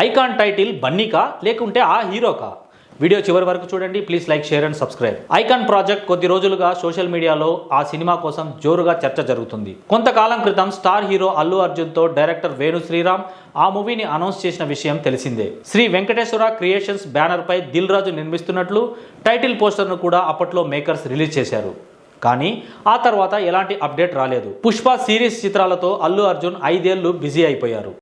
Icon title బన్నీకా లేకుంటే ఆ హీరోకా? Video చివరి వరకు చూడండి please like share and subscribe. Icon project కొద్ది రోజులుగా సోషల్ మీడియాలో ఆ సినిమా కోసం జోరుగా చర్చ జరుగుతుంది. కొంతకాలం క్రితం స్టార్ హీరో అల్లు అర్జున్తో డైరెక్టర్ వేణు శ్రీరామ్ ఆ మూవీని అనౌన్స్ చేసిన విషయం తెలిసిందే. శ్రీ వెంకటేశ్వర క్రియేషన్స్ బ్యానర్పై దిల్ రాజు నిర్మిస్తున్నట్లు టైటిల్ పోస్టర్ను కూడా అప్పట్లో మేకర్స్ రిలీజ్ చేశారు. కానీ ఆ తర్వాత ఎలాంటి అప్డేట్ రాలేదు. పుష్ప సిరీస్ చిత్రాలతో అల్లు అర్జున్ ఐదేళ్ళు బిజీ అయిపోయారు.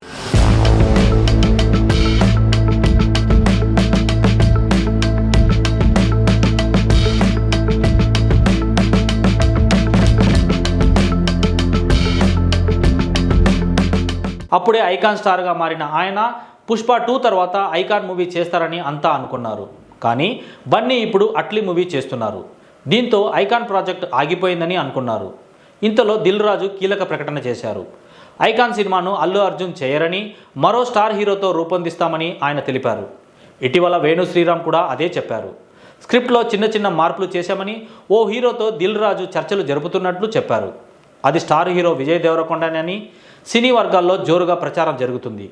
అప్పుడే ఐకాన్ స్టార్గా మారిన ఆయన పుష్ప టూ తర్వాత ఐకాన్ మూవీ చేస్తారని అంతా అనుకున్నారు. కానీ బన్నీ ఇప్పుడు అట్లీ మూవీ చేస్తున్నారు. దీంతో ఐకాన్ ప్రాజెక్ట్ ఆగిపోయిందని అనుకున్నారు. ఇంతలో దిల్ రాజు కీలక ప్రకటన చేశారు. ఐకాన్ సినిమాను అల్లు అర్జున్ చేయరని మరో స్టార్ హీరోతో రూపొందిస్తామని ఆయన తెలిపారు. ఇటీవల వేణు శ్రీరామ్ కూడా అదే చెప్పారు. స్క్రిప్ట్లో చిన్న చిన్న మార్పులు చేశామని ఓ హీరోతో దిల్ రాజు చర్చలు జరుపుతున్నట్లు చెప్పారు. అది స్టార్ హీరో విజయ్ దేవరకొండనని సినీ వర్గాల్లో జోరుగా ప్రచారం జరుగుతుంది.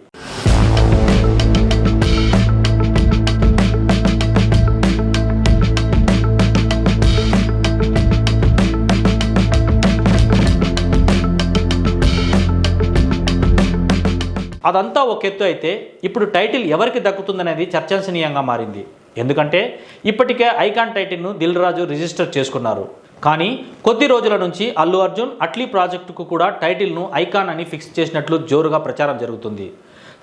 అదంతా ఒక ఎత్తు అయితే ఇప్పుడు టైటిల్ ఎవరికి దక్కుతుందనేది చర్చనీయంగా మారింది. ఎందుకంటే ఇప్పటికే ఐకాన్ టైటిల్ను దిల్ రాజు రిజిస్టర్ చేసుకున్నారు. కానీ కొద్ది రోజుల నుంచి అల్లు అర్జున్ అట్లీ ప్రాజెక్టుకు కూడా టైటిల్ను ఐకాన్ అని ఫిక్స్ చేసినట్లు జోరుగా ప్రచారం జరుగుతుంది.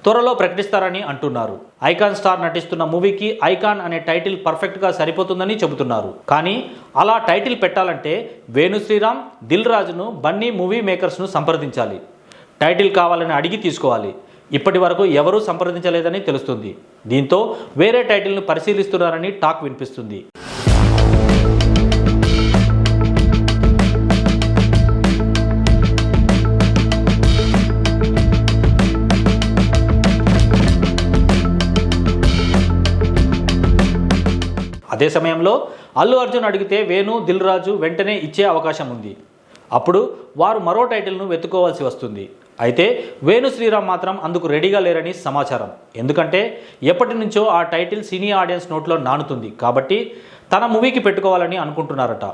త్వరలో ప్రకటిస్తారని అంటున్నారు. ఐకాన్ స్టార్ నటిస్తున్న మూవీకి ఐకాన్ అనే టైటిల్ పర్ఫెక్ట్గా సరిపోతుందని చెబుతున్నారు. కానీ అలా టైటిల్ పెట్టాలంటే వేణు శ్రీరామ్ దిల్ రాజును బన్నీ మూవీ మేకర్స్ను సంప్రదించాలి. టైటిల్ కావాలని అడిగి తీసుకోవాలి. ఇప్పటి వరకు ఎవరూ సంప్రదించలేదని తెలుస్తుంది. దీంతో వేరే టైటిల్ను పరిశీలిస్తున్నారని టాక్ వినిపిస్తుంది. అదే సమయంలో అల్లు అర్జున్ అడిగితే వేణు దిల్ రాజు వెంటనే ఇచ్చే అవకాశం ఉంది. అప్పుడు వారు మరో టైటిల్ను వెతుక్కోవాల్సి వస్తుంది. అయితే వేణు శ్రీరామ్ మాత్రం అందుకు రెడీగా లేరని సమాచారం. ఎందుకంటే ఎప్పటి నుంచో ఆ టైటిల్ సినీ ఆడియన్స్ నోట్లో నానుతుంది. కాబట్టి తన మూవీకి పెట్టుకోవాలని అనుకుంటున్నారట.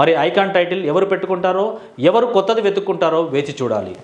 మరి ఐకాన్ టైటిల్ ఎవరు పెట్టుకుంటారో ఎవరు కొత్తది వెతుక్కుంటారో వేచి చూడాలి.